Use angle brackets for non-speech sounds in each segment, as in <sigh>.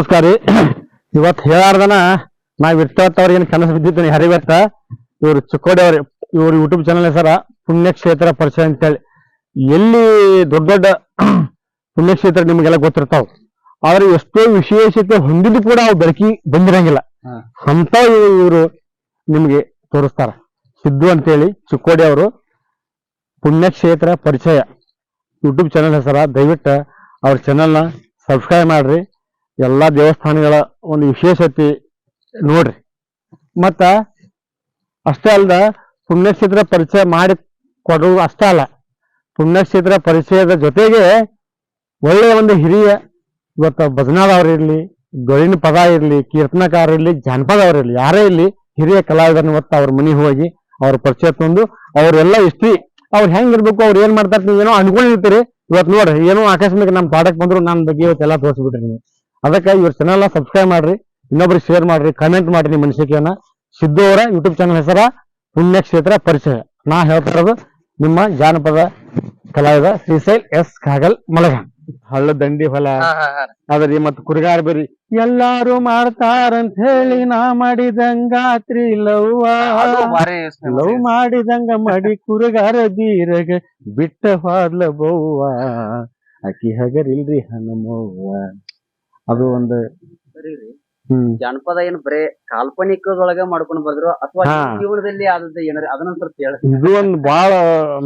ನಮಸ್ಕಾರ ರೀ. ಇವತ್ತು ಹೇಳಾರ್ದನ ನಾ ವಿರ್ತವತ್ ಏನು ಕನಸು ಬಿದ್ದಿದ್ದೀನಿ ಹರಿವತ್ತ ಇವ್ರು ಚಿಕ್ಕೋಡಿ ಅವ್ರಿ ಇವ್ರ ಯೂಟ್ಯೂಬ್ ಚಾನಲ್ ಹೆಸರ ಪುಣ್ಯಕ್ಷೇತ್ರ ಪರಿಚಯ ಅಂತೇಳಿ. ಎಲ್ಲಿ ದೊಡ್ಡ ದೊಡ್ಡ <clears throat> ಪುಣ್ಯಕ್ಷೇತ್ರ ನಿಮಗೆಲ್ಲ ಗೊತ್ತಿರ್ತಾವ. ಆದ್ರೆ ಎಷ್ಟೋ ವಿಶೇಷತೆ ಹೊಂದಿದ್ದು ಕೂಡ ಅವು ಬೆಳಕಿ ಬಂದಿರಂಗಿಲ್ಲ. ಅಂತ ಇವರು ನಿಮ್ಗೆ ತೋರಿಸ್ತಾರ. ಸಿದ್ದು ಅಂತೇಳಿ ಚಿಕ್ಕೋಡಿ ಅವರು ಪುಣ್ಯಕ್ಷೇತ್ರ ಪರಿಚಯ. ಯೂಟ್ಯೂಬ್ ಚಾನಲ್ ಹೆಸರ ದಯವಿಟ್ಟು ಅವ್ರ ಚಾನಲ್ನ ಸಬ್ಸ್ಕ್ರೈಬ್ ಮಾಡ್ರಿ. ಎಲ್ಲಾ ದೇವಸ್ಥಾನಗಳ ಒಂದು ವಿಶೇಷತೆ ನೋಡ್ರಿ. ಮತ್ತ ಅಷ್ಟೇ ಅಲ್ದ ಪುಣ್ಯಕ್ಷೇತ್ರ ಪರಿಚಯ ಮಾಡಿ ಕೊಡುವುದು ಅಷ್ಟೇ ಅಲ್ಲ. ಪುಣ್ಯಕ್ಷೇತ್ರ ಪರಿಚಯದ ಜೊತೆಗೆ ಒಳ್ಳೆಯ ಒಂದು ಹಿರಿಯ ಇವತ್ತು ಭಜನಾದವ್ರು ಗೊಳಿನ ಪದ ಇರಲಿ, ಕೀರ್ತನಕಾರ ಇರಲಿ, ಜಾನಪದ ಅವ್ರು ಇರ್ಲಿ, ಯಾರೇ ಇರಲಿ, ಹಿರಿಯ ಕಲಾವಿದರನ್ನ ಇವತ್ತು ಅವ್ರ ಮನೆ ಹೋಗಿ ಅವ್ರ ಪರಿಚಯ ತಂದು ಅವರೆಲ್ಲ ಹಿಸ್ಟ್ರಿ ಅವ್ರು ಹೆಂಗಿರ್ಬೇಕು ಅವ್ರು ಏನ್ ಮಾಡ್ತಾರೆ ನೀವೇನೋ ಅನ್ಕೊಂಡಿರ್ತೀರಿ. ಇವತ್ತು ನೋಡ್ರಿ, ಏನೋ ಆಕಸ್ಮಿಕ ನಮ್ಮ ಪಾಠಕ್ಕೆ ಬಂದ್ರು ನನ್ನ ಬಗ್ಗೆ ಇವತ್ತೆಲ್ಲ ತೋರಿಸ್ಬಿಟ್ರಿ ನೀವು. ಅದಕ್ಕೆ ಇವ್ರ ಚಾನಲ್ ಸಬ್ಸ್ಕ್ರೈಬ್ ಮಾಡ್ರಿ ಇನ್ನೊಬ್ರಿಗೆ ಶೇರ್ ಮಾಡ್ರಿ ಕಮೆಂಟ್ ಮಾಡ್ರಿ ನಿಮ್ಮ ಅನಿಸಿಕೆಯನ್ನ. ಸಿದ್ದು ಅವರ ಯೂಟ್ಯೂಬ್ ಚಾನಲ್ ಹೆಸರ ಪುಣ್ಯಕ್ಷೇತ್ರ ಪರಿಚಯ. ನಾ ಹೇಳ್ತಿರೋದು ನಿಮ್ಮ ಜಾನಪದ ಕಲಾವಿದ ಶ್ರೀಶೈಲ್ ಎಸ್ ಕಾಗಲ್ ಮಲಗ. ಹಳ್ಳ ದಂಡಿ ಹೊಲ. ಅದ್ರಿ ಮತ್ ಕುರಿಗಾರ ಬೇರಿ ಎಲ್ಲಾರು ಮಾಡ್ತಾರಂತ ಹೇಳಿ ನಾ ಮಾಡಿದಂಗಾತ್ರಿ ಲವ್ವ ಲವ್ ಮಾಡಿದಂಗ ಮಾಡಿ ಕುರುಗಾರ ಬೀರಗ ಬಿಟ್ಟ ಹೋದ್ಲ ಬೌವ್ವ. ಅಕ್ಕಿ ಹಗರಿಲ್ರಿ ಹನುಮವ್ವ. ಅದು ಒಂದು ಹ್ಮ್. ಜಾನಪದ ಏನ್ ಬರೇ ಕಾಲ್ಪನಿಕದೊಳಗ ಮಾಡ್ಕೊಂಡ್ ಬಂದ್ರು ಅಥವಾ ಹಾ. ಜೀವನದಲ್ಲಿ ಆದದ್ದು ಏನಾರ? ಅದನ್ನ ಸ್ವಲ್ಪ ಹೇಳ ಇದು ಒಂದು ಬಾಳ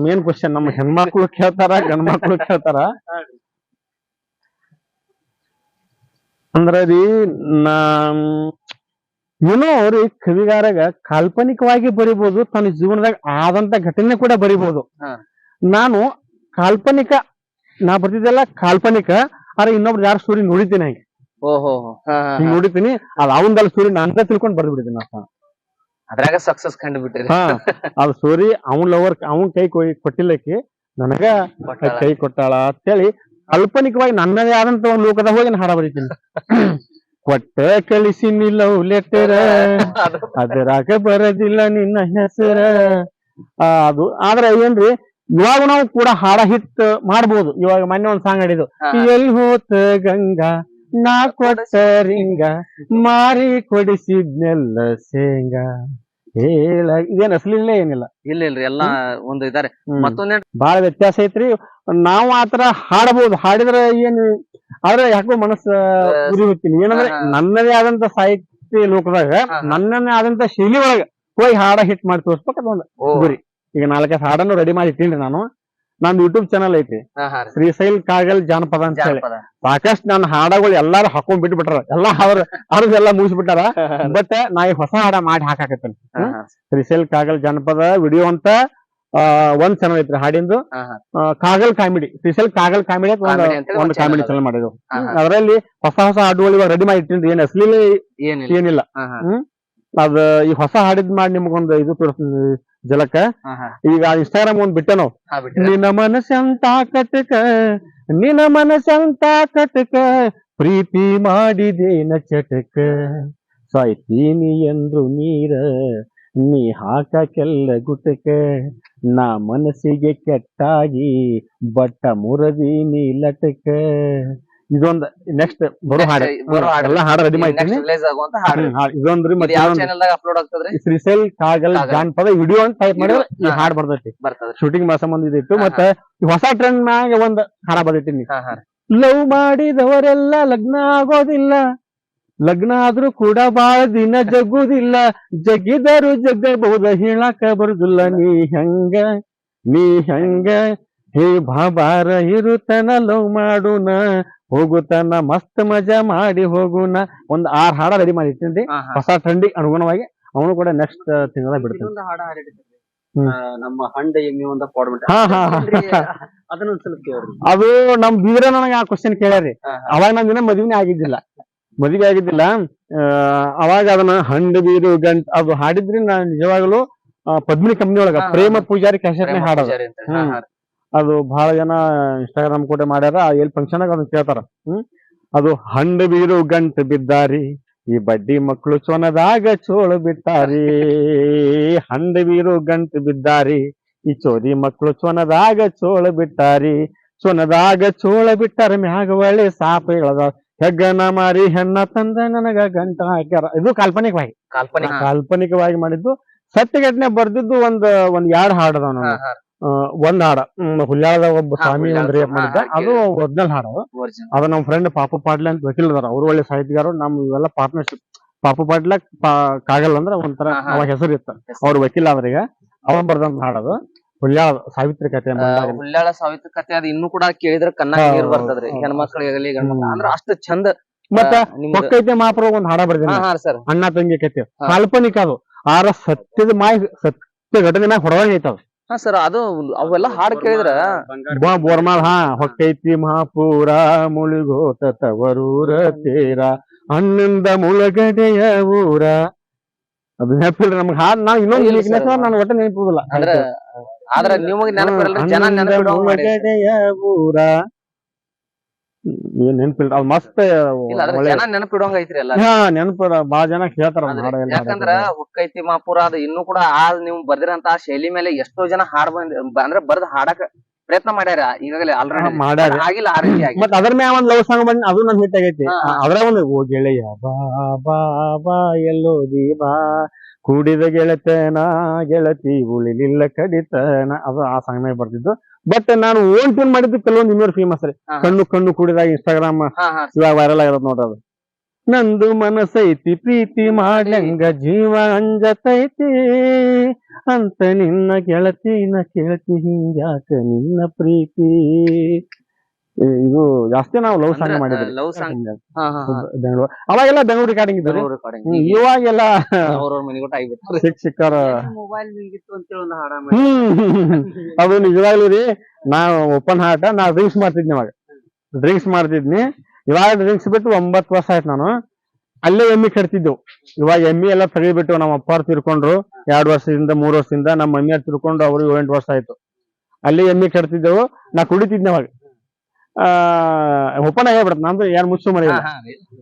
ಮೇನ್ ಕ್ವಶನ್ ನಮ್ಮ ಹೆಣ್ಮಕ್ಳು ಕೇಳ್ತಾರ ಗಂಡ್ ಮಕ್ಳು ಕೇಳ್ತಾರ ಅಂದ್ರ ರೀ ನಾ ಏನೋ ಅವ್ರಿ ಕವಿಗಾರಗ ಕಾಲ್ಪನಿಕವಾಗಿ ಬರಿಬಹುದು ತನ್ನ ಜೀವನದಾಗ ಆದಂತ ಘಟನೆ ಕೂಡ ಬರಿಬಹುದು ಹಾ. ನಾನು ಕಾಲ್ಪನಿಕ ನಾ ಬರ್ತಿದ್ದೆಲ್ಲ ಕಾಲ್ಪನಿಕ ಆದ್ರೆ ಇನ್ನೊಬ್ರು ಯಾರು ಸ್ಟೋರಿ ನೋಡಿದ್ದೇನೆ ಹಂಗೆ. ಓಹೋ ಹಿಂಗ್ ನೋಡಿದ್ದೀನಿ ಅದ್ ಅವಂದಲ್ಲ ಸೂರಿ ನಾನ್ ತಿಳ್ಕೊಂಡ್ ಬರ್ದ್ಬಿಡ್ತೀನಿ ಅಷ್ಟ. ಅದ್ರಾಗ ಸಕ್ಸಸ್ ಕಂಡು ಬಿಟ್ಟಿರಿ ಹಾ ಅದು ಸ್ಟೋರಿ ಅವನ್ ಲವರ್ ಅವನ್ ಕೈ ಕೊಯ್- ಕೊಟ್ಟಿಲ್ಲಕ್ಕೆ ನನಗ ಕೈ ಕೊಟ್ಟಾಳ ಅಂತೇಳಿ ಕಾಲ್ಪನಿಕವಾಗಿ ನನ್ನದೇ ಆದಂತ ಒಂದು ಲೋಕದ ಹೋಗಿ ನಾನು ಹಾಡ ಬರೀತೀನಿ. ಕೊಟ್ಟ ಕಳಿಸಿ ಲವ್ ಲೆಟರ್ ಅದರಾಗ ಬರದಿಲ್ಲ ನಿನ್ನ ಹೆಸರ. ಆ, ಅದು ಆದ್ರೆ ಏನ್ರಿ ಇವಾಗ ನಾವು ಕೂಡ ಹಾಡ ಹಿಟ್ ಮಾಡ್ಬೋದು. ಇವಾಗ ಮೊನ್ನೆ ಒಂದ್ ಸಾಂಗ್ ಆಡಿದ್ದು ಹಾ. ಎಲ್ಲಿ ಹೋತ ಗಂಗಾ ನಾ ಕೊಟ್ಟ ರಿಂಗ ಮಾರಿ ಕೊಡಿಸಿದ್ನೆಲ್ಲ ಶೇಂಗಾ. ಹೇಳ ಇದೇನ್ ಅಸಲಿಲ್ಲೇ ಏನಿಲ್ಲ. ಇಲ್ಲ ಇಲ್ರಿ ಎಲ್ಲಾ ಒಂದು ಇದಾರೆ. ಮತ್ತೊಂದೇ ಬಾಳ ವ್ಯತ್ಯಾಸ ಐತ್ರಿ. ನಾವು ಆತರ ಹಾಡಬಹುದು ಹಾಡಿದ್ರೆ ಏನು ಆದ್ರೆ ಯಾಕೋ ಮನಸ್ಸ ಉರಿ ಹೋಗ್ತೀನಿ ಏನಂದ್ರೆ ನನ್ನದೇ ಆದಂತ ಸಾಹಿತ್ಯ ಲೋಕದಾಗ ನನ್ನೇ ಆದಂತ ಶೈಲಿ ಒಳಗ ಹೋಗಿ ಹಾಡ ಹಿಟ್ ಮಾಡಿ ತೋರಿಸ್ಬೇಕು ಅದೊಂದು ಗುರಿ. ಈಗ ನಾಲ್ಕೈದು ಹಾಡನ್ನು ರೆಡಿ ಮಾಡಿ ಇಟ್ಟಿನ್ರಿ ನಾನು. ನಂದು ಯೂಟ್ಯೂಬ್ ಚಾನಲ್ ಐತಿ. ಶ್ರೀಶೈಲ್ ಕಾಗಲ್ ಜಾನಪದ ಅಂತ ಹೇಳಿ. ಸಾಕಷ್ಟು ನನ್ನ ಹಾಡಗಳು ಎಲ್ಲಾರು ಹಾಕೊಂಡ್ ಬಿಟ್ಟು ಬಿಟ್ಟಾರ ಎಲ್ಲಾ ಅವ್ರ ಅವ್ರದ್ದೆಲ್ಲ ಮುಗಿಸ್ಬಿಟ್ಟಾರ. ಬಟ್ ನಾ ಈ ಹೊಸ ಹಾಡ ಮಾಡಿ ಹಾಕಾಕತ್ತೇನೆ. ಶ್ರೀಶೈಲ್ ಕಾಗಲ್ ಜಾನಪದ ವಿಡಿಯೋ ಅಂತ ಒಂದ್ ಚಾನಲ್ ಐತ್ರಿ ಹಾಡಿಂದು. Kagal comedy. Special Kagal comedy ಅಂತ ಒಂದು ಕಾಮಿಡಿ ಚಾನಲ್ ಮಾಡಿದ್ರು. ಅದರಲ್ಲಿ ಹೊಸ ಹೊಸ ಹಾಡುಗಳು ಇವಾಗ ರೆಡಿ ಮಾಡಿ ಇಟ್ಟಿನ್ರಿ. ಏನ್ ಅಸ್ಲಿಲ್ಲ ಏನಿಲ್ಲ. ಅದ ಈ ಹೊಸ ಹಾಡಿದ್ ಮಾಡಿ ನಿಮ್ಗೊಂದು ಇದು ತೋರಿಸ್ತೀನಿ. ಜಲಕ. ಈಗ ಇನ್ಸ್ಟಾಗ್ರಾಮ್ ಒಂದ್ ಬಿಟ್ಟ ನಾವು. ನಿನ್ನ ಮನಸ್ಸಂತ ಕಟಕ ನಿನ್ನ ಮನಸ್ಸಂತ ಕಟಕ ಪ್ರೀತಿ ಮಾಡಿದೇನ ಚಟಕ? ಸಾಯ್ತೀನಿ ಎಂದ್ರು ನೀರ ನೀ ಹಾಕಕ್ಕೆಲ್ಲ ಗುಟಕ? ನಾ ಮನಸ್ಸಿಗೆ ಕೆಟ್ಟಾಗಿ ಬಟ್ಟ ಮುರದೀನಿ ಲಟಕ? ಇದೊಂದ್ ನೆಕ್ಸ್ಟ್ ಬರೋ ಹಾಡು. ಬರೋ ಹಾಡು. ಎಲ್ಲ ಹಾಡ ರೆಡಿ ಮಾಡ್ತೀನಿ. ಇದೊಂದ್ರಿ ಇದು ಮತ್ತೆ ಯಾವ ಚಾನೆಲ್ ದಾಗ ಅಪ್ಲೋಡ್ ಆಗ್ತದ್ರಿ? ಶ್ರೀಶೈಲ್ ಕಾಗಲ್. ಜಾನಪದ ವಿಡಿಯೋ ಅಂತ ಟೈಪ್ ಮಾಡಿದ್ರೆ ಈ. ಹಾಡ್ ಬರ್ತೈತಿ. ಶೂಟಿಂಗ್ ಸಂಬಂಧ ಇದಿತ್ತು. ಮತ್ತೆ ಹೊಸ ಟ್ರೆಂಡ್ ಮ್ಯಾಗ ಒಂದ್ ಹಾಡ ಬರ್ತೈತಿ. ಲವ್ ಮಾಡಿದವರೆಲ್ಲ ಲಗ್ನ ಆಗೋದಿಲ್ಲ. ಲಗ್ನ ಆದ್ರೂ ಕೂಡ ಬಾಳ ದಿನ ಜಗ್ಗುದಿಲ್ಲ ಜಗ್ಗಿದರು ಜಗ್ಗಬಹುದ ಹೇಳಾಕ ಬರುದಿಲ್ಲ. ನೀ ಹೆಂಗ ನೀ ಹೆಂಗ ಹೇ ಬಾಬಾರ ಇರುತನ ಲವ್ ಮಾಡುನ ಹೋಗುತನ ಮಸ್ತ್ ಮಜಾ ಮಾಡಿ ಹೋಗುನ. ಒಂದ್ ಆರ್ ಹಾಡ ರೆಡಿ ಮಾಡಿ ಇಟ್ಟಿನಿ. ಹೊಸ ಟ್ರೆಂಡಿ ಅನುಗುಣವಾಗಿ ಅವನು ಕೂಡ ನೆಕ್ಸ್ಟ್ ತಿಂಗಳ ಬಿಡ್ತಾನೆ. ನಮ್ಮ ಹಂಡ ಎಮ್ಮಿ ಒಂದ ಕೊಡ್ಬಿಟ್ಟ ಹಾ ಹಾ ಹಾ. ಅದನ್ನ ಒಂದ್ ಸ್ವಲ್ಪ ಕೇಳ್ರಿ. ಅದು ನಮ್ ಬೀದ್ರ ನನಗೆ ಆ ಕ್ವಶನ್ ಕೇಳ್ಯಾರಿ. ಅವಾಗ ನಮ್ ದಿನ ಮದ್ವಿನೇ ಆಗಿದ್ದಿಲ್ಲ. ಮದುವೆ ಆಗಿದ್ದಿಲ್ಲ. ಅವಾಗ ಅದನ್ನ ಹಂಡ ಬೀರು ಗಂಟ್ ಅದು ಹಾಡಿದ್ರಿ ನಾ ನಿಜವಾಗ್ಲೂ ಪದ್ಮಿನಿ ಕಂಪ್ನಿ ಒಳಗ. ಪ್ರೇಮ ಪೂಜಾರಿ ಕ್ಯಾಸೆಟ್ ಹಾಡೋದು. ಅದು ಬಹಳ ಜನ ಇನ್ಸ್ಟಾಗ್ರಾಮ್ ಕೂಡ ಮಾಡ್ಯಾರ. ಎಲ್ಲಿ ಫಂಕ್ಷನ್ ಅದನ್ನ ಕೇಳ್ತಾರ. ಹ್ಮ್? ಅದು ಹಂಡ ಬೀರು ಗಂಟು ಬಿದ್ದಾರಿ. ಈ ಬಡ್ಡಿ ಮಕ್ಕಳು ಚೊನದಾಗ ಚೋಳು ಬಿಟ್ಟಾರಿ. ಹಂಡ ಬೀರು ಗಂಟು ಬಿದ್ದಾರಿ. ಈ ಚೋರಿ ಮಕ್ಕಳು ಚೊನದಾಗ ಚೋಳು ಬಿಟ್ಟಾರಿ. ಚೊನದಾಗ ಚೋಳ ಬಿಟ್ಟಾರ ಮ್ಯಾಗ ಒಳ್ಳೆ ಸಾಪ ಹೇಳದ. ಹೆಗ್ಗನ ಮಾರಿ ಹೆಣ್ಣ ತಂದ ನನಗ ಗಂಟ ಹಾಕ್ಯಾರ. ಇದು ಕಾಲ್ಪನಿಕವಾಗಿ. ಕಾಲ್ಪನಿಕ. ಕಾಲ್ಪನಿಕವಾಗಿ ಮಾಡಿದ್ದು. ಸತ್ಯ ಘಟನೆ ಬರ್ದಿದ್ದು ಒಂದ್ ಒಂದ್ ಎರಡ್ ಹಾಡದ ಹಾ. ಒಂದ್ ಹಾಡ. ಹುಲ್ಯಾಳದ ಒಬ್ಬ ಸ್ವಾಮಿ ಒಂದ್ ರೇಪ್ ಮಾಡಿದ್ದ. ಅದು ಒರಿಜಿನಲ್ ಹಾಡ. ಅದ ನಮ್ಮ ಫ್ರೆಂಡ್ ಪಾಪು ಪಾಟ್ಲೆ ಅಂತ ವಕೀಲ್ ಅದಾರ ಅವ್ರು ಒಳ್ಳೆ ಸಾಹಿತ್ಯಗಾರರು ನಮ್ ಇವೆಲ್ಲ ಪಾರ್ಟ್ನರ್ಶಿಪ್ ಪಾಪು ಪಾಟ್ಲ ಪಾ- ಕಾಗಲ್ ಅಂದ್ರ ಒಂಥರ ಅವ. ಹೆಸರು ಇತ್ತ. ಅವ್ರ ವಕೀಲ ಅವ್ರಿಗೆ ಅವ ಬರ್ದಂತ ಹಾಡದು ಹುಲ್ಯಾಳ ಸಾವಿತ್ರಿ ಕಥೆ ಹುಲ್ಯಾಳ ಸಾವಿತ್ರ ಕತೆ ಅದು ಇನ್ನೂ ಕೂಡ ಕೇಳಿದ್ರ ಕನ್ನಡ ನೀರು ಬರ್ತದ್ರಿ. ಹೆಣ್ಮಕ್ಳಿಗಾಗಲಿ ಅಂದ್ರೆ ಹ್ಮ್. ಅಂದ್ರ ಅಷ್ಟು ಚಂದ ಮತ್ತ ಆ, ಮಾಪ್ರ ಒಂದ್ ಹಾಡ ಬರ್ದಿನಿ ಅಣ್ಣ ತಂಗಿ ಕಥೆ. ಕಾಲ್ಪನಿಕ ಅದು. ಆರ ಸತ್ಯದ ಮಾಯ ಸತ್ಯ ಘಟನೆ ಮ್ಯಾಗ ಹೊಡದಂಗ ಐತದ. ಹಾ ಸರ್ ಅದು ಅವೆಲ್ಲ ಹಾಡ್ ಕೇಳಿದ್ರ? ಬ- ಬೋರ್ಮಾಲ್ ಹಾ ಹೊಕ್ಕೈತಿ ಮಹಾಪೂರ ಮುಳುಗೋತ ತವರೂರ ತೀರ ಹಣ್ಣಿಂದ ಮುಳುಗಡೆಯ ಊರ. ಅದು ನೆನಪಿಲ್ಲ ನಮ್ಗೆ ಹಾಡ್ ನಾವ್ ಇನ್ನೊಂದು sir. ನಾನು ಒಟ್ಟ ನೆನಪಿಲ್ಲ ಆದ್ರೆ ನೆನಪಿಲ್ಲ ನೆನಪಿರಲ್ರಿ ಜನ ನೆನಪಿಲ್ಲ ನೆನಪಿಡೋ ಊರ. ಏನ್ ನೆನಪಿಲ್ಲ. ಅದು ಮಸ್ತ್ ಇಲ್ಲ ಅದ್ರ ಒಳ್ಳೆ ಜನ ನೆನಪಿಡೋಂಗ ಐತ್ರಿ ಎಲ್ಲ ಹಾ ನೆನಪಿಡ ಬಾಳ ಜನ ಹೇಳ್ತಾರ ಹಾಡ ಎಲ್ಲ ಯಾಕಂದ್ರ ಹುಕ್ಕೈತಿ ಮಾಪುರ ಅದು ಇನ್ನು ಕೂಡ ಆ ನೀವು ಬರ್ದಿರಂತ ಆ ಶೈಲಿ ಮೇಲೆ ಎಷ್ಟೋ ಜನ ಹಾಡ್ ಬಂದ್ ಅಂದ್ರೆ ಬರ್ದ್ ಹಾಡಕ ಪ್ರಯತ್ನ ಮಾಡ್ಯಾರ ಈಗಾಗಲೇ ಆಲ್ರೆಡಿ ಮಾಡ್ಯಾರ. ಆಗಿಲ್ಲ ಆ ರೀತಿ ಆಗಿ ಮತ್ ಅದ್ರ ಮ್ಯಾಗ ಒಂದ್ ಲವ್ ಸಾಂಗ್ ಬಂದ್ ಅದು ನನ್ ಹಿಟ್ ಆಗೈತಿ. ಅದ್ರ ಒಂದು ಓ ಗೆಳೆಯ ಬಾ ಬಾ ಬಾ ಎಲ್ಲೋ ಬಾ. ಕೂಡಿದ ಗೆಳತನ ಗೆಳತಿ ಉಳಿಲಿಲ್ಲ ಕಡಿತನ. ಅದು ಆ ಸಾಂಗ್ ಮ್ಯಾಗ ಬರ್ತಿದ್ದು. ಬಟ್ ನಾನು ಓನ್ ಟ್ಯೂನ್ ಮಾಡಿದ್ದು ಕೆಲವೊಂದು ಇನ್ನೂರು ಫೇಮಸ್ ರೀ. ಕಣ್ಣು ಕಣ್ಣು ಕೂಡಿದಾಗ ಇನ್ಸ್ಟಾಗ್ರಾಮ್ ಇವಾಗ ವೈರಲ್ ಆಗಿರೋದು ನೋಡ್ರಿ ಅದು. ನಂದು ಮನಸೈತಿ ಪ್ರೀತಿ ಮಾಡ್ಲಂಗ ಜೀವ ಅಂಜತೈತಿ. ಅಂತ ನಿನ್ನ ಗೆಳತಿನ ಕೇಳ್ತಿ ಹಿಂಗ್ಯಾಕ ನಿನ್ನ ಪ್ರೀತಿ. ಇದು ಜಾಸ್ತಿ ನಾವು ಲವ್ ಸಾಂಗ್ ಮಾಡಿದ್ವಿ ಲವ್ ಸಾಂಗ್ ಬೆಂಗಳೂರು ಅವಾಗೆಲ್ಲ ಬೆಂಗಳೂರು ರೆಕಾರ್ಡಿಂಗ್ ಇದ್ರು? ಇವಾಗೆಲ್ಲ ಸಿಕ್ ಸಿಕ್ಕಾರ ಅದು ನಿಜವಾಗ್ಲೂ ರೀ ನಾ ಓಪನ್ ಹಾರ್ಟ್ ನಾ ಡ್ರಿಂಕ್ಸ್ ಮಾಡ್ತಿದ್ನಿ ಅವಾಗ ಡ್ರಿಂಕ್ಸ್ ಮಾಡ್ತಿದ್ನಿ ಇವಾಗ ಡ್ರಿಂಕ್ಸ್ ಬಿಟ್ಟು ಒಂಬತ್ತು ವರ್ಷ ಆಯ್ತು ನಾನು. ಅಲ್ಲೇ ಎಮ್ಮಿ ಕಟ್ತಿದ್ದೆವು ಇವಾಗ ಎಮ್ಮಿ ಎಲ್ಲ ತೆಗಿಬಿಟ್ಟು ನಮ್ಮ ಅಪ್ಪ ಅವ್ರು ತಿರ್ಕೊಂಡ್ರು. ಎರಡು ವರ್ಷದಿಂದ ಮೂರು ವರ್ಷದಿಂದ ನಮ್ಮ ಮಮ್ಮಿ ಅವ್ರು ತಿರ್ಕೊಂಡು ಅವ್ರು ಏಳೆಂಟು ವರ್ಷ ಆಯ್ತು. ಅಲ್ಲಿ ಎಮ್ಮಿ ಕಟ್ತಿದ್ದೆವು. ನಾ ಕುಡಿತಿದ್ನಿ ಅವಾಗ. ಆ ಓಪನ್ ಹೇಳ್ಬಿಡತ್ ನಮ್ದು ಯಾರು ಮುಚ್ಚು ಮನೆ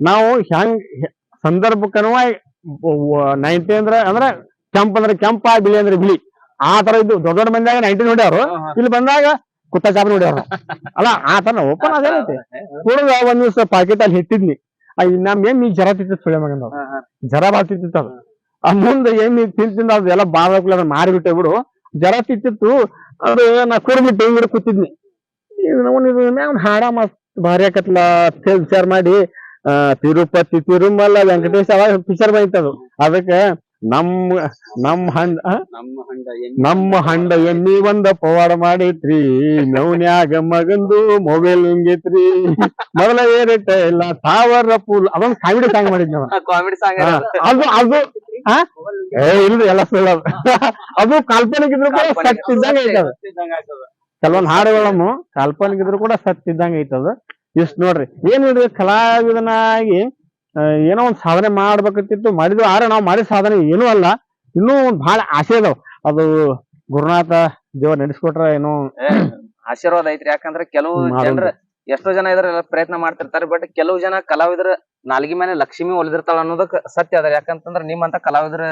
ನಾವು ಹೆಂಗ್ ಹೆ- ನೈನ್ಟಿ ಅಂದ್ರ ಅಂದ್ರ ಕೆಂಪ್ ಅಂದ್ರೆ ಕೆಂಪ ಬಿಳಿ ಅಂದ್ರೆ ಬಿಳಿ. ಆ ತರ ಇದ್ದು ದೊಡ್ಡ ದೊಡ್ಡ ಬಂದಾಗ ನೈಂಟಿ ನೋಡ್ಯಾರು ಇಲ್ಲಿ ಬಂದಾಗ ಕುತ್ತ ಚಾಪ ನೋಡ್ಯಾರ ಅಲ್ಲ ಆ ತರ ಓಪನ್ ಅದೇನೈತಿ ಕುಡಿದ ಒಂದ್ ದಿವ್ಸ ಪಾಕೆಟ್ ಅಲ್ಲಿ ಹಿಟ್ಟಿದ್ನಿ. ನಮ್ ಏನ್ ಈ ಜರ ತಿಂತಿತ್ತು ಸುಳೆ ಮಗನ ಜರ ಬಾಳ ತಿಂತಿತ್ತು ಅದು. ಆ ಮುಂದೆ ಏನ್ ತಿಂದ್ ತಿಂದ ಅದು ಎಲ್ಲ ಬಾಳ ಮಾರಿ ಬಿಟ್ಟೆ ಬಿಡು. ಜರ ತಿಂತಿತ್ತು ಅದು ನಾ ಕುಡಿದ್ಬಿಟ್ಟು ಹಿಂಗ್ ಕೂತಿದ್ನಿ. ಹಾಡ ಮಸ್ತ್ ಭಾರಿ ಆಕತ್ಲ. ಅಂತ ವಿಚಾರ ಮಾಡಿ ತಿರುಪತಿ ತಿರುಮಲ ವೆಂಕಟೇಶ ಅವಾಗ ಪಿಚರ್ ಬಂದಿತ್ತದು ಅದಕ್ಕೆ ನಮ್ಮ ನಮ್ಮ ಹಂಡ? ನಮ್ಮ ಹಂಡ ಎಮ್ಮಿ ಒಂದ ಪವಾಡ ಮಾಡೈತ್ರಿ ನೌನ್ಯಾಗ ಮಗಂದು ಮೊಬೈಲ್ ಹಿಂಗೈತ್ರಿ ಮೊದಲ ಏರಿಟ್ಟ ಇಲ್ಲ ತಾವರ ಪೂಲ್. ಅದೊಂದು ಕಾಮಿಡಿ ಸಾಂಗ್ ಮಾಡಿದ್ ನಾವು ಕಾಮಿಡಿ ಸಾಂಗ್ ಅದು ಅದು ಏ ಇಲ್ರಿ ಎಲ್ಲ ಸುಳ್ಳದು. ಅದು. ಕಾಲ್ಪನಿಕ ಇದ್ರು ಸತ್ಯ ಇದ್ದಂಗ ಐತದ ಕೆಲವೊಂದ್ ಹಾಡುಗಳಮ್ಮ ಕಾಲ್ಪನಿಕ ಇದ್ರು ಕೂಡ ಸತ್ಯ ಇದ್ದಂಗ ಐತದ ಇಷ್ಟ ನೋಡ್ರಿ ಏನ್ ಇಡ್ರಿ ಕಲಾವಿದನಾಗಿ ಏನೋ ಒಂದ್ ಸಾಧನೆ ಮಾಡ್ಬೇಕಂತಿತ್ತು ಮಾಡಿದ್ವಿ ಆದ್ರೆ ನಾವು ಮಾಡಿದ ಸಾಧನೆ ಏನೂ ಅಲ್ಲ ಇನ್ನೂ ಒಂದ್ ಬಹಳ ಆಸೆ ಅದಾವ. ಅದು ಗುರುನಾಥ ದೇವ್ರ ನಡೆಸ್ಕೊಟ್ರ ಏನೋ ಆಶೀರ್ವಾದ ಐತ್ರಿ ಯಾಕಂದ್ರೆ ಕೆಲವು. ಜನರ ಎಷ್ಟೋ ಜನ ಇದ್ರ ಪ್ರಯತ್ನ ಮಾಡ್ತಿರ್ತಾರೆ ಬಟ್ ಕೆಲವು ಜನ ಕಲಾವಿದ್ರ ನಾಲ್ಗಿ ಮೇಲೆ ಲಕ್ಷ್ಮಿ ಒಲಿದಿರ್ತಾಳ ಅನ್ನೋದಕ್ ಸತ್ಯ ಅದ ಯಾಕಂತಂದ್ರ ನಿಮ್ಮಂತ ಕಲಾವಿದ್ರ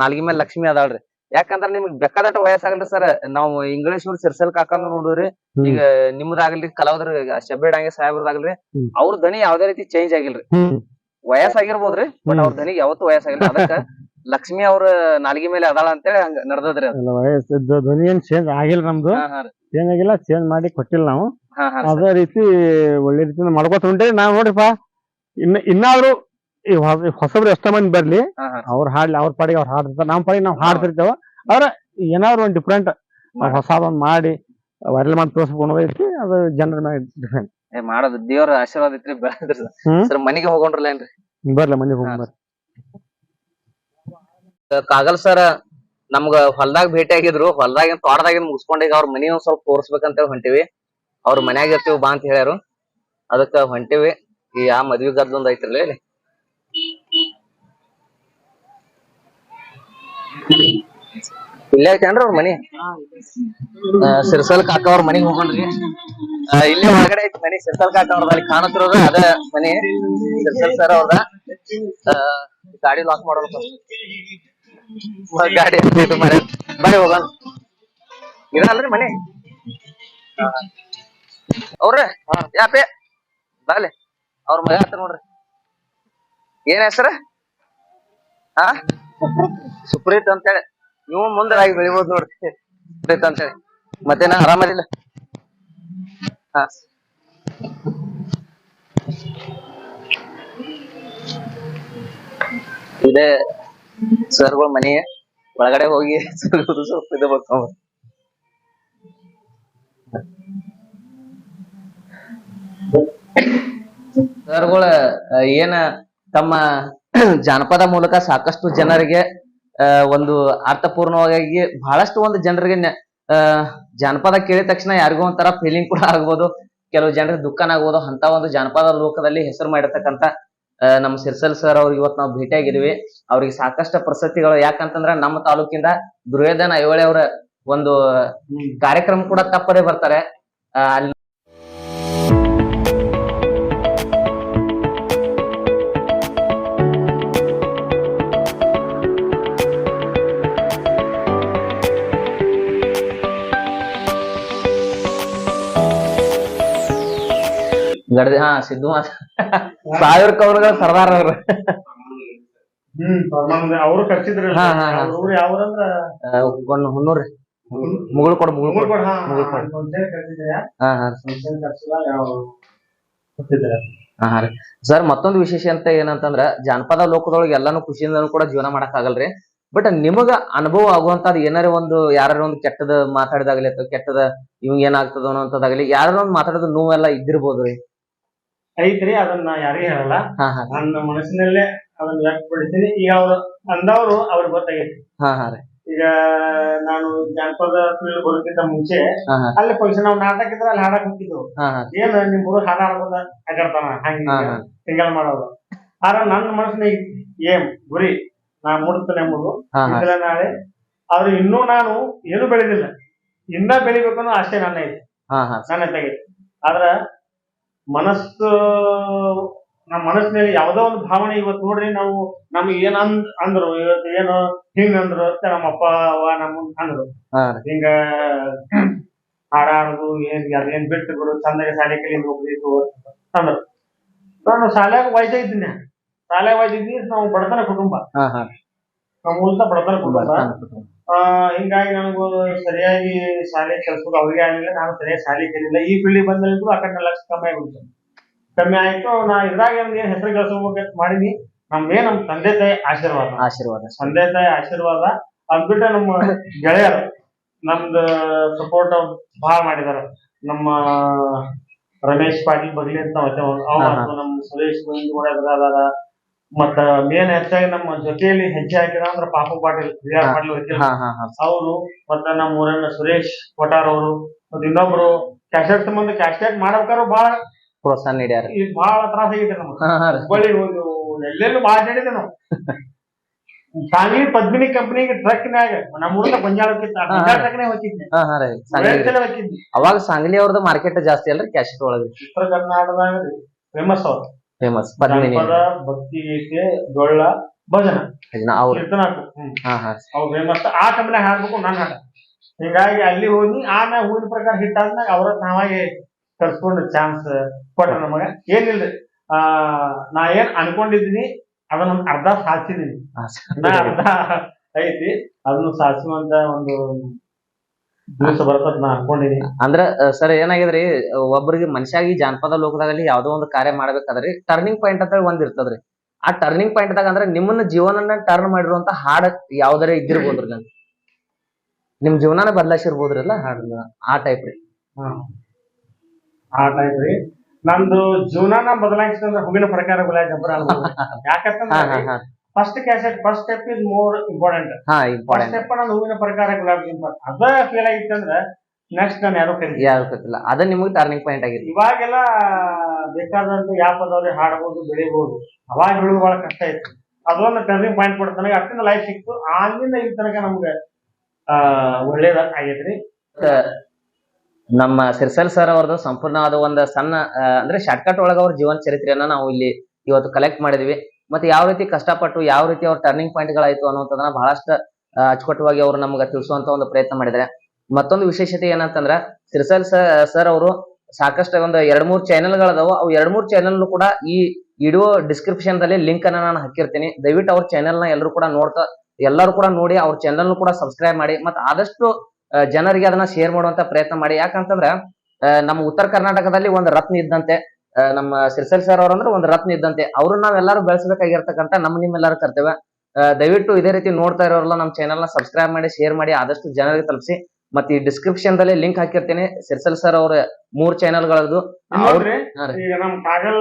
ನಾಲ್ಗಿ ಮೇಲೆ ಲಕ್ಷ್ಮಿ ಅದಾಳ್ರಿ. ಯಾಕಂದ್ರ ನಿಮ್ಗ್ ಬೇಕಾದಟ ವಯಸ್ಸಾಗಲ್ರಿ ಸರ್ ನಾವು ಇಂಗ್ಲಿಷ್ ಊರ್ ಸಿರ್ಸಲ್ ಕಾಕಂದ್ರ ನೋಡಿದ್ರಿ. ಈಗ ನಿಮ್ದಾಗ್ಲಿ ಕಲಾವಿದ್ರ ಶಬ್ಬೇಡಂಗೆ ಸಾಹೇಬ್ರದಾಗಲ್ರಿ ಹ್ಮ್. ಅವ್ರ ದನಿ ಯಾವ್ದೇ ರೀತಿ ಚೇಂಜ್ ಆಗಿಲ್ರಿ. ವಯಸ್ಸಾಗಿರ್ಬೋದ್ರಿ ಬಟ್. ಅವ್ರ ದನಿಗೆ ಯಾವತ್ತು ವಯಸ್ಸಾಗಿಲ್ಲ. ಅದಕ್ಕ ಲಕ್ಷ್ಮಿ ಅವ್ರ ನಾಲ್ಗಿ ಮೇಲೆ ಅದಾಳ ಅಂತೇಳಿ ಹಂಗ ನಡ್ದದ್ರಿ ಧ್ವನಿ ಏನ್ ಚೇಂಜ್ ಆಗಿಲ್ಲ ನಮ್ದು. ಚೇಂಜ್ ಆಗಿಲ್ಲ ಚೇಂಜ್ ಮಾಡಿ ಕೊಟ್ಟಿಲ್ಲ ನಾವು. ಅದೇ ರೀತಿ ಒಳ್ಳೆ ರೀತಿ ಮಾಡ್ಕೊತ ಹೊಂಟೇವಿ ನಾವ್ ನೋಡಿಪಾ ಇನ್ನ ಇನ್ನಾದ್ರೂ ಹೊಸಬ್ರು ಎಷ್ಟ ಮಂದಿ ಬರ್ಲಿ ಅವ್ರ ಹಾಡ್ಲಿ ಅವ್ರ ಪಾಡಿಗೆ ಅವ್ರ ಹಾಡ್ತಿರ್ತಾರ ನಮ್ಮ ಪಾಡಿಗೆ ನಾವ್ ಹಾಡ್ತಿರ್ತೇವ ಅವ್ರ ಏನಾದ್ರು ಒಂದ್ ಡಿಫ್ರೆಂಟ್ ಹೊಸದೊಂದ್ ಮಾಡಿ ವೈರಲ್ ಮಾಡಿ ತೋರಿಸ್ಕೊಂಡು ಹೋಗಿ ಅದು ಜನರ ಮ್ಯಾಗ ಡಿಫ್ರೆಂಟ್ ಏ ಮಾಡೋದು ದೇವ್ರ ಆಶೀರ್ವಾದ ಐತ್ರಿ ಸರ್ ಮನೆಗೆ ಹೋಗೊಂಡ್ರಲ್ಲ ಏನ್ರಿ? ಬರ್ಲಿ ಮನೆಗೆ ಹೋಗಿ ಬರ್ರಿ. ಕಾಗಲ್ ಸರ್ ನಮ್ಗ ಹೊಲ್ದಾಗ ಭೇಟಿ ಆಗಿದ್ರು. ಹೊಲ್ದಾಗಿನ ತೋಟದಾಗಿನ ಮುಗಿಸ್ಕೊಂಡ್ ಈಗ ಅವ್ರ ಮನಿ ಒಂದ್ ಸ್ವಲ್ಪ ತೋರ್ಸ್ಬೇಕಂತ ಹೊಂಟಿವಿ. ಅವ್ರ ಮನ್ಯಾಗ ಇರ್ತೀವಿ ಬಾ ಅಂತ ಹೇಳ್ಯಾರು. ಅದಕ್ಕ ಹೊಂಟಿವಿ. ಈ ಆ ಮದ್ವಿ ಗದ್ದೊಂದ್ ಐತ್ರಲ್ಲ ಇಲ್ಲಿ. ಇಲ್ಲೇ ಐತೇನ್ರಿ ಅವ್ರ ಮನಿ? ಸಿರ್ಸಲ್ ಕಾಕ ಅವ್ರ ಮನಿಗ್ ಹೋಗೋಣ್ರಿ. ಇಲ್ಲೇ ಒಳಗಡೆ ಐತಿ ಮನಿ, ಸಿರ್ಸಲ್ ಕಾಕ ಅವ್ರದ. ಅಲ್ಲಿ ಅದ ಮನಿ. ಸಿರ್ಸಲ್ ಸರ್ ಅವ್ರದ. ಗಾಡಿ ಲಾಕ್ ಮಾಡೋದು ಗಾಡಿ ಇದು ಮನೆ. ಬರೀ ಹೋಗೋಣ. ಇರಲ್ರಿ ಮನಿ? ಅವ್ರ ಯಾಪೆ ಬಾಲೆ ಅವ್ರ ಮಗ ಹತ್ರ ನೋಡ್ರಿ. ಏನ್ ಹೆಸರ? ಹಾ ಸುಪ್ರೀತ್ ಅಂತೇಳಿ. ನೀವು ಮುಂದೆ ಆಗಿ ಬೆಳಿಬೋದು ನೋಡ್ರಿ. ಸುಪ್ರೀತ್ ಅಂತೇಳಿ. ಮತ್ತೇನ? ಆರಾಮದಿಲ್ಲ? ಹಾ. ಇದೇ ಸರ್ಗಳ ಮನೆ ಒಳಗಡೆ ಹೋಗಿ ಸ್ವಲ್ಪ ಇದು ಬರ್ತಾವ ಸರ್ಗಳ, ಏನ ತಮ್ಮ <coughs> ಜಾನಪದ ಮೂಲಕ ಸಾಕಷ್ಟು ಜನರಿಗೆ ಒಂದು ಅರ್ಥಪೂರ್ಣವಾಗಿ ಬಹಳಷ್ಟು ಒಂದು ಜನರಿಗೆ ಜಾನಪದ ಕೇಳಿದ ತಕ್ಷಣ ಯಾರಿಗೋ ಒಂಥರ ಫೀಲಿಂಗ್ ಕೂಡ ಆಗ್ಬೋದು. ಕೆಲವು ಜನರಿಗೆ ದುಃಖನ ಆಗ್ಬೋದು. ಅಂತ ಒಂದು ಜಾನಪದ ಲೋಕದಲ್ಲಿ ಹೆಸರು ಮಾಡಿರ್ತಕ್ಕಂಥ ನಮ್ಮ ಸಿರ್ಸಲ್ ಸರ್ ಅವ್ರಿಗೆ ಇವತ್ತು ನಾವು ಭೇಟಿಯಾಗಿದ್ವಿ. ಅವ್ರಿಗೆ ಸಾಕಷ್ಟು ಪ್ರಶಸ್ತಿಗಳು. ಯಾಕಂತಂದ್ರ ನಮ್ಮ ತಾಲೂಕಿಂದ ದುರ್ಯೋಧನ ಐವಳೆ ಅವರ ಒಂದು ಕಾರ್ಯಕ್ರಮ ಕೂಡ ತಪ್ಪದೆ ಬರ್ತಾರೆ. ಅಲ್ಲಿ ಗಡ್ದೆ ಹಾ ಸಿದ್ದು ಮಾತ. ಸಾವಿರ ಕವರ್ಗಳ ಸರ್ದಾರ್ ಅವ್ರು. ಹ್ಮ್ ಅವರು ಕರ್ಸಿದ್ರು. ಹಾ. ಅವ್ರ ಮುಗುಳ್ ಹುನ್ನೂರಿ ಮುಗುಳು ಕೊಡು ಮುಗುಳು ಕೊಡು ಮುಗುಳ್ಕೊಡ್, ಹಾ, ಮುಗುಳ್ ಕೊಡ್. ಹಾ ಹಾ ಫಂಕ್ಷನ್ ಕರ್ಸಿದಾಗ ಅವ್ರು ಕೊಟ್ಟಿದ್ದಾರೆ. ಹಾ ಹಾ ರೀ. ಸರ್ ಮತ್ತೊಂದು ವಿಶೇಷ ಅಂತ ಏನಂತಂದ್ರ ಜಾನಪದ ಲೋಕದೊಳಗೆ ಎಲ್ಲಾನು ಖುಷಿಯಿಂದ ಕೂಡ ಜೀವನ ಮಾಡಕ್ ಆಗಲ್ರಿ. ಬಟ್ ನಿಮಗ ಅನುಭವ ಆಗುವಂತದ್ ಏನಾರ ಒಂದು ಯಾರ ಒಂದು ಕೆಟ್ಟದ ಮಾತಾಡಿದಾಗಲಿ ಅಥವಾ ಕೆಟ್ಟದ ಇವಂಗ ಏನಾಗ್ತದ ಅನ್ನೋಂಥದ್ದಾಗಲಿ ಯಾರು ಒಂದು ಮಾತಾಡೋದು ನೋವೆಲ್ಲ ಇದ್ದಿರ್ಬೋದ್ರಿ. ಐತ್ರಿ ಅದನ್ನ ಯಾರಿಗೂ ಹೇಳಲ್ಲ. ಹಾ ಹಾ. ನನ್ನ ಮನಸ್ಸಿನಲ್ಲೇ ಅದನ್ನ ವ್ಯಕ್ತಪಡಿಸ್ತೀನಿ. ಈಗ ಅವ್ರು ಅಂದವ್ರು ಅವ್ರಿಗೆ ಗೊತ್ತಾಗೈತಿ. ಹಾ ಹಾ ರೀ. ಈಗ ನಾನು ಜಾನಪದ ಫೀಲ್ಡ್ ಬರೋಕ್ಕಿಂತ ಮುಂಚೆ ಹಾ ಹಾ. ಅಲ್ಲಿ ಫಂಕ್ಷನ್ ನಾವು ನಾಟಕ ಇದ್ರೆ ಅಲ್ಲಿ ಹಾಡಕ್ ಹೋಗ್ತಿದ್ವು ಹಾ ಹಾ. ಏನ್ ನಿಮ್ ಹುಡುಗ ಹಾಡ ಹಾಡ್ಬೋದ? ಹಾಗಾಡ್ತಾನ ಹಂಗ ಹಾ, ಹಾ. ಸಿಂಗಲ್ ಮಾಡೋದು ಆದ್ರೆ ನನ್ನ ಮನಸ್ಸಿನ ಏಮ್ ಗುರಿ ನಾ ಮುಡ್ತೇನೆ ಎಂಬುದು ಹಾ ಹಾ. ಇದೆಲ್ಲ ನಾಳೆ. ಆದ್ರೆ ಇನ್ನೂ ನಾನು ಏನು ಬೆಳೆದಿಲ್ಲ. ಇನ್ನ ಬೆಳಿಬೇಕು ಅನ್ನೋ ಆಸೆ ನನ್ನ ಐತಿ. ಹಾ ಹಾ. ನನ್ನ ತೆಗೆ ಆದ್ರ ಮನಸ್ಸು ನಮ್ಮ ಮನಸ್ಸಿನಲ್ಲಿ ಯಾವ್ದೋ ಒಂದು ಭಾವನೆ ಇವತ್ತು ನೋಡ್ರಿ ನಾವು ನಮ್ಗೆ ಏನ್ ಅಂದ್ ಅಂದ್ರು ಇವತ್ತು ಏನು ಹಿಂಗ್ ಅಂದ್ರು ಅಂತ ನಮ್ಮ ಅಪ್ಪ ಅವ್ವ ನಮ್ಮ ಅಂದ್ರು. ಹಿಂಗ <clears throat> ಹಾಡಾಡುದು ಏನ್ ಅದೇನ್ ಬಿಟ್ಟು ಬಿಡು ಚಂದಾಗ ಶಾಲೆ ಕಲಿಯಿಂದ ಹೋಗ್ಬೇಕು ಅಂದ್ರು. ನಾನು ಶಾಲ್ಯಾಗ ವಾಯ್ತಾ ಇದ್ದೀನಿ. ಶಾಲ್ಯಾಗ ವಾಯ್ತಿದ್ದೀನಿ ನಾವು ಬಡತನ ಕುಟುಂಬ. ನಮ್ಮ ಉಲ್ತ ಬಡತನ ಕುಟುಂಬ. ಆ, ಹಿಂಗಾಗಿ ನನಗೂ ಸರಿಯಾಗಿ ಶಾಲೆ ಕಲ್ಸೋದು ಅವ್ರಿಗೆ ಆಗಲಿಲ್ಲ ನಾನು ಸರಿಯಾಗಿ ಶಾಲೆ ಕೇಳಿಲ್ಲ. ಈ ಪೀಳಿ ಬಂದಲ್ಲಿ ಆ ಕಡೆ ಲಕ್ಷ ಕಮ್ಮಿ ಆಗ್ಬಿಡ್ತು ಕಮ್ಮಿ ಆಯ್ತು. ನಾ ಇದ್ರಾಗ ಏನ್ ಹೆಸರು ಗಳಿಸ್ಬೇಕಂತ ಮಾಡೀನಿ. ನಮ್ಗೆ ನಮ್ಮ ತಂದೆ ತಾಯಿ ಆಶೀರ್ವಾದ. ಆಶೀರ್ವಾದ. ತಂದೆ ತಾಯಿ ಆಶೀರ್ವಾದ. ಅದ್ಬಿಟ್ಟ ನಮ್ಮ ಗೆಳೆಯರು ನಮ್ದು ಸಪೋರ್ಟ್ ಬಹಳ ಮಾಡಿದಾರ. ನಮ್ಮ ರಮೇಶ್ ಪಾಟೀಲ್ ಬಗ್ಲಿ ಅಂತ ಹಾ. ನಮ್ಮ ಸುರೇಶ್ ಕೂಡ ಅದಾರ ಮತ್ತ ಮೇನ್ ಹೆಚ್ಚಾಗಿ ನಮ್ಮ ಜೊತೆಯಲ್ಲಿ ಹೆಜ್ಜೆ ಹಾಕಿದ ಅಂದ್ರೆ ಪಾಪು ಪಾಟೀಲ್ ಆರ್ ಹಾ. ಪಾಟೀಲ್ ವಕೀಲ್ ಅವರು ಮತ್ತ ನಮ್ಮ ಊರನ್ನ ಸುರೇಶ್ ಕೊಟಾರ್ ಅವರು ಮತ್ತ ಇನ್ನೊಬ್ರು ಕ್ಯಾಸೆಟ್ ಸಂಬಂಧ ಕ್ಯಾಸೆಟ್ ಮಾಡ್ಬೇಕಾದ್ರು ಬಹಳ ಪ್ರೋತ್ಸಾಹ ನೀಡ್ಯಾರ. ಈಗ ಬಹಳ ತ್ರಾಸ ಆಗೈತೆ ನಮ್ಗೆ. ಹುಬ್ಬಳ್ಳಿ ಒಂದು ಎಲ್ಲೆಲ್ಲೂ ಮಾತಾಡಿದೆ ನಾವು. ಸಾಂಗ್ಲಿ ಪದ್ಮಿನಿ ಕಂಪನಿಗೆ ಟ್ರಕ್ನ್ಯಾಗ ನಮ್ಮ ಊರಿಂದ ಗೊಂಜಾಳಕ್ಕಿತ್ತ ಹಾ, ಗೊಂಜಾಳ ಹಾ. ಟ್ರಕ್ನೇ ಹೋಗಿದ್ದೆ ಅವಾಗ ಸಾಂಗ್ಲಿ ಅವ್ರದ್ದು ಮಾರ್ಕೆಟ್ ಜಾಸ್ತಿ ಅಲ್ರಿ ಕ್ಯಾಶೆಟ್ ಒಳಗೆ. ಉತ್ತರ ಕರ್ನಾಟಕದಾಗ ಫೇಮಸ್ ಅವ್ರು. ಫೇಮಸ್ ಪದ್ಮಿನಿ ಜನಪದ ಭಕ್ತಿ ಗೀತೆ ಡೊಳ್ಳ ಭಜನ. ಭಜನ ಅವ್ರು. ಕೀರ್ತನ ಹ್ಮ್. ಹಾ ಹಾ. ಅವ್ ಫೇಮಸ್ ಆ ಹಾಡ್ಬೇಕು ನಾನು ಹಾಡ ಹಿಂಗಾಗಿ ಅಲ್ಲಿ ಹೋಗಿ ಆಮೇಲೆ ಹೂವಿನ ಪ್ರಕಾರ ಹಿಟ್ ಆದ್ಮ್ಯಾಗ ಅವ್ರ ನಾವಾಗಿ ಕರ್ಸ್ಕೊಂಡು ಚಾನ್ಸ್ ಕೊಟ್ಟ ನಮಗ. ಏನಿಲ್ರಿ? ಆ ನಾ ಏನ್ ಅನ್ಕೊಂಡಿದ್ದೀನಿ ಅದನ್ನ ಅರ್ಧ ಸಾಧಿಸಿದೀನಿ ನಾ ಅರ್ಧ ಐತಿ. ಅದನ್ನ ಸಾಧಿಸುವಂತ ಒಂದು ದಿವಸ ಬರ್ತದ ನಾ ಅನ್ಕೊಂಡಿನಿ ಅಂದ್ರ ಸರ್ ಏನಾಗಿದ್ರಿ ಒಬ್ಬರಿಗೆ ಮನುಷ್ಯಾಗಿ ಜಾನಪದ ಲೋಕದಾಗಲಿ ಯಾವ್ದೋ ಒಂದು ಕಾರ್ಯ ಮಾಡ್ಬೇಕಾದ್ರಿ ಟರ್ನಿಂಗ್ ಪಾಯಿಂಟ್ ಅಂತ ಒಂದ್ ಇರ್ತದ್ರಿ. ಆ ಟರ್ನಿಂಗ್ ಪಾಯಿಂಟ್ ದಾಗ ಅಂದ್ರೆ ನಿಮ್ಮನ್ನ ಜೀವನನ ಟರ್ನ್ ಮಾಡಿರುವಂತ ಹಾಡ್ ಯಾವ್ದಾರ ಇದ್ದಿರ್ಬೋದ್ರಿ ನನ್ ನಿಮ್ ಜೀವನಾನ ಬದಲಾಯಿಸಿರ್ಬೋದ್ರಲ್ಲ? ಹಾಡ್ ಆ ಟೈಪ್ ರೀ. ಆ ಟೈಪ್ ರೀ. ನಂದು ಜೀವನಾನ ಬದಲಾಯಿಸಿದ್ರೆ ಹೂವಿನ ಪ್ರಕಾರ ಗುಲಾಬಿ <laughs> ಯಾಕಂತಂದ್ರೆ first cassette first step is more important ಹಾ ಫಸ್ಟ್ ಇಂಪಾರ್ಟೆಂಟ್ ಸ್ಟೆಪ್ ನಾನು ಹೂವಿನ ಪ್ರಕಾರ ಗುಲಾಬ್ ಜಾಮೂನ್ ಅದ ಫೇಲ್ ಆಗಿತ್ತಂದ್ರ ನೆಕ್ಸ್ಟ್ ನಾನು ಯಾರು ಕರೀತೀನಿ ಯಾರು ಗೊತ್ತಿಲ್ಲ ಅದ ನಿಮಗೆ ಟರ್ನಿಂಗ್ ಪಾಯಿಂಟ್ ಆಗಿತ್ತು. ಇವಾಗೆಲ್ಲ ಬೇಕಾದಂತ ಯಾವ ಪದವ್ರಿ ಹಾಡಬಹುದು ಬೆಳಿಬಹುದು ಅವಾಗ ಬೆಳೆದು ಬಹಳ ಕಷ್ಟ ಇತ್ತು. ಅದೊಂದು ಟರ್ನಿಂಗ್ ಪಾಯಿಂಟ್ ಕೊಡ್ತಾನೆ ಅಷ್ಟಿಂದ ಲೈಫ್ ಸಿಕ್ತು. ಆಗಿಂದ ಈ ತನಕ ನಮ್ಗೆ ಆ ಒಳ್ಳೇದ ಆಗೈತ್ರಿ ನಮ್ಮ ಸಿರ್ಸಲ್ ಸರ್ ಅವ್ರದ್ದು ಸಂಪೂರ್ಣವಾದ ಒಂದು ಸಣ್ಣ ಆ, ಅಂದ್ರೆ ಶಾರ್ಟ್ಕಟ್ ಒಳಗ ಅವ್ರ ಜೀವನ ಚರಿತ್ರೆಯನ್ನ ನಾವು ಇಲ್ಲಿ ಇವತ್ತು ಕಲೆಕ್ಟ್ ಮಾಡಿದ್ವಿ. ಮತ್ತೆ ಯಾವ ರೀತಿ ಕಷ್ಟಪಟ್ಟು ಯಾವ ರೀತಿ ಅವ್ರ ಟರ್ನಿಂಗ್ ಪಾಯಿಂಟ್ ಗಳಾಯ್ತು ಅನ್ನೋದನ್ನ ಬಹಳಷ್ಟು ಅಚ್ಚುಕಟ್ಟುವಾಗಿ ಅವರು ನಮ್ಗೆ ತಿಳಿಸುವಂತ ಒಂದು ಪ್ರಯತ್ನ ಮಾಡಿದ್ದಾರೆ. ಮತ್ತೊಂದು ವಿಶೇಷತೆ ಏನಂತಂದ್ರ, ಸಿರ್ಸಲ್ ಸರ್ ಅವರು ಸಾಕಷ್ಟು ಒಂದು ಎರಡ್ ಮೂರ್ ಚಾನೆಲ್ ಗಳದಾವ. ಅವು ಎರಡ್ ಮೂರ್ ಚಾನೆಲ್ ಕೂಡ ಈ ವಿಡಿಯೋ ಡಿಸ್ಕ್ರಿಪ್ಷನ್ ದಲ್ಲಿ ಲಿಂಕ್ ಅನ್ನ ನಾನು ಹಾಕಿರ್ತೀನಿ. ದಯವಿಟ್ಟು ಅವ್ರ ಚಾನೆಲ್ನ ಎಲ್ಲರೂ ಕೂಡ ನೋಡ್ತಾ, ಎಲ್ಲರೂ ಕೂಡ ನೋಡಿ, ಅವ್ರ ಚಾನೆಲ್ ಕೂಡ ಸಬ್ಸ್ಕ್ರೈಬ್ ಮಾಡಿ, ಮತ್ತೆ ಆದಷ್ಟು ಜನರಿಗೆ ಅದನ್ನ ಶೇರ್ ಮಾಡುವಂತ ಪ್ರಯತ್ನ ಮಾಡಿ. ಯಾಕಂತಂದ್ರ ನಮ್ಮ ಉತ್ತರ ಕರ್ನಾಟಕದಲ್ಲಿ ಒಂದು ರತ್ನ ಇದ್ದಂತೆ ನಮ್ಮ ಸಿರ್ಸಲ್ ಸರ್ ಅವ್ರಂದ್ರೆ ಒಂದು ರತ್ನ ಇದ್ದಂತೆ. ಅವ್ರನ್ನ ನಾವೆಲ್ಲರೂ ಬೆಳೆಸಬೇಕಾಗಿರ್ತಕ್ಕಂಥ ನಮ್ಮ ನಿಮ್ಮೆಲ್ಲರ ಕರ್ತವ್ಯ. ಆ, ದಯವಿಟ್ಟು ಇದೇ ರೀತಿ ನೋಡ್ತಾ ಇರೋರೆಲ್ಲ ನಮ್ಮ ಚಾನೆಲ್ನ ಸಬ್ಸ್ಕ್ರೈಬ್ ಮಾಡಿ ಶೇರ್ ಮಾಡಿ ಆದಷ್ಟು ಜನರಿಗೆ ತಲುಪಿಸಿ. ಮತ್ತೆ ಈ ಡಿಸ್ಕ್ರಿಪ್ಷನ್ ದಲ್ಲಿ ಲಿಂಕ್ ಹಾಕಿರ್ತೇನೆ. ಸಿರ್ಸಲ್ ಸರ್ ಅವ್ರ ಮೂರ್ ಚಾನೆಲ್ ಅವ್ರ ಹಾ ನಮ್ ಕಾಗಲ್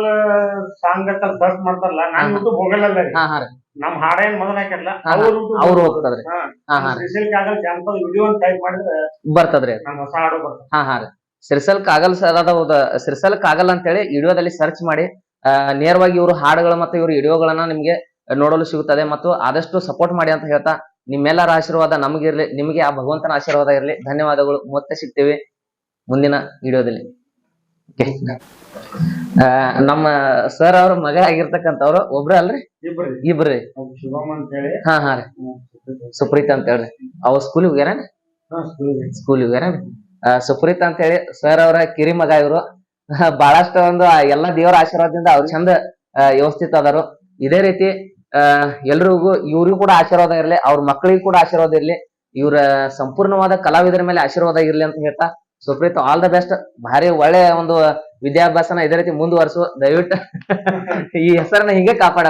ಸಾಂಗ್ ಅಂತ ಸರ್ಚ್ ಮಾಡ್ತಾರಲ್ಲ ನಾನು. ಹೋಗಲ್ಲ ಹಾ. ಹಾ ನಮ್ ಹಾಡೇನ್ ಮೊದಲ ಹಾಕಿರಲ್ಲ. ಅವ್ರು ಅವ್ರು ಹೋಗ್ತದ್ರಿ. ಹಾ. ಹಾ ಹಾ ಸ್ಪೆಷಲ್ ಕಾಗಲ್ ಜಾನಪದ ವಿಡಿಯೋ ಅಂತ ಟೈಪ್ ಮಾಡಿದ್ರೆ ಬರ್ತದ್ರಿ ನಮ್ಮ ಹೊಸ ಹಾಡು ಬರ್ತದೆ. ಹಾ ಹಾ ರೀ. ಸಿರ್ಸಲ್ ಕಾಗಲ್ ಸರ್ ಅದ ಸಿರ್ಸಲ್ ಅಂತ ಅಂತೇಳಿ ವಿಡಿಯೋದಲ್ಲಿ ಸರ್ಚ್ ಮಾಡಿ ನೇರವಾಗಿ ಇವರು ಹಾಡುಗಳು ಮತ್ತು ಇವರು ವಿಡಿಯೋಗಳನ್ನ ನಿಮ್ಗೆ ನೋಡಲು ಸಿಗುತ್ತದೆ ಮತ್ತು ಆದಷ್ಟು ಸಪೋರ್ಟ್ ಮಾಡಿ ಅಂತ ಹೇಳ್ತಾ ನಿಮ್ಮೆಲ್ಲರ ಆಶೀರ್ವಾದ ನಮಗಿರ್ಲಿ ನಿಮಗೆ ಆ ಭಗವಂತನ ಆಶೀರ್ವಾದ ಇರಲಿ. ಧನ್ಯವಾದಗಳು. ಮತ್ತೆ ಸಿಗ್ತೇವೆ ಮುಂದಿನ ವಿಡಿಯೋದಲ್ಲಿ. ನಮ್ಮ ಸರ್ ಅವ್ರ ಮಗ ಆಗಿರ್ತಕ್ಕಂಥವ್ರು ಒಬ್ರ ಅಲ್ರಿ? ಇಬ್ರಿ. ಹೇಳಿ ಹಾ ಹಾ ರೀ. ಸುಪ್ರೀತ್ ಅಂತ. ಹೇಳ್ರಿ. ಅವ ಸ್ಕೂಲಿಗೆ ಹೋಗ್ಯಾರ. ಸ್ಕೂಲ್ ಹೋಗ್ಯಾರ ಸುಪ್ರೀತ್ ಅಂತ ಹೇಳಿ ಸರ್ ಅವರ ಕಿರಿ ಮಗ ಇವರು. <laughs> ಬಹಳಷ್ಟು ಒಂದು ಎಲ್ಲಾ ದೇವರ ಆಶೀರ್ವಾದದಿಂದ ಅವ್ರು ಚಂದ ವ್ಯವಸ್ಥಿತ ಅದಾರು. ಇದೇ ರೀತಿ ಎಲ್ರಿಗೂ ಇವ್ರಿಗೂ ಕೂಡ ಆಶೀರ್ವಾದ ಇರಲಿ, ಅವ್ರ ಮಕ್ಕಳಿಗೂ ಕೂಡ ಆಶೀರ್ವಾದ ಇರಲಿ. ಇವ್ರ ಸಂಪೂರ್ಣವಾದ ಕಲಾವಿದರ ಮೇಲೆ ಆಶೀರ್ವಾದ ಇರಲಿ ಅಂತ ಹೇಳ್ತಾ ಸುಪ್ರೀತ್ ಆಲ್ ದ ಬೆಸ್ಟ್ ಭಾರಿ ಒಳ್ಳೆ ಒಂದು ವಿದ್ಯಾಭ್ಯಾಸನ ಇದೇ ರೀತಿ ಮುಂದುವರ್ಸು. ದಯವಿಟ್ಟು <laughs> ಈ ಹೆಸರನ್ನ ಹಿಂಗೆ ಕಾಪಾಡ